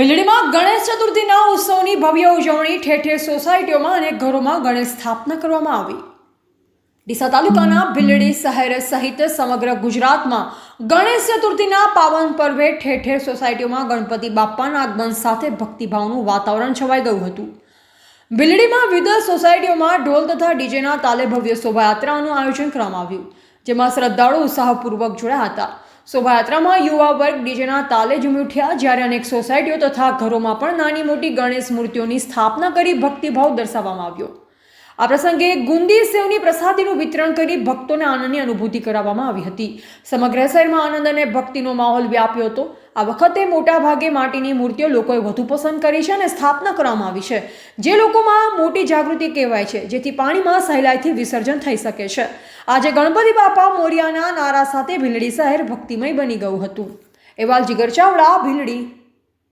ભીલડીમાં ગણેશ ચતુર્થીના ઉત્સવની ભવ્ય ઉજવણી ઠેર ઠેર સોસાયટીઓમાં અને ઘરોમાં ગણેશ સ્થાપના કરવામાં આવી. ડીસા તાલુકાના ભીલડી શહેર સહિત સમગ્ર ગુજરાતમાં ગણેશ ચતુર્થીના પાવન પર્વે ઠેર ઠેર સોસાયટીઓમાં ગણપતિ બાપ્પાના આગમન સાથે ભક્તિભાવનું વાતાવરણ છવાઈ ગયું હતું. ભીલડીમાં વિવિધ સોસાયટીઓમાં ઢોલ તથા ડીજેના તાલે ભવ્ય શોભાયાત્રાનું આયોજન કરવામાં આવ્યું, જેમાં શ્રદ્ધાળુ ઉત્સાહપૂર્વક જોડાયા હતા. શોભાયાત્રામાં યુવા વર્ગ ડીજેના તાલે ઝૂમી ઉઠ્યા જ્યારે અનેક સોસાયટીઓ તથા ઘરોમાં પણ નાની મોટી ગણેશ મૂર્તિઓની સ્થાપના કરી ભક્તિભાવ દર્શાવવામાં આવ્યો. આ પ્રસંગે ગુંદી સેવની પ્રસાદીનું વિતરણ કરી ભક્તોને આનંદની અનુભૂતિ કરાવવામાં આવી હતી. સમગ્ર શહેરમાં આનંદ અને ભક્તિનો માહોલ વ્યાપ્યો હતો. આ વખતે મોટા ભાગે માટીની મૂર્તિઓ લોકોએ વધુ પસંદ કરી છે અને સ્થાપના કરવામાં આવી છે. જે લોકોમાં મોટી જાગૃતિ કહેવાય છે, જેથી પાણીમાં સહેલાઈથી વિસર્જન થઈ શકે છે. આજે ગણપતિ બાપા મોરિયાના નારા સાથે ભીલડી શહેર ભક્તિમય બની ગયું હતું. એવાલ જીગર ચાવડા, ભીલડી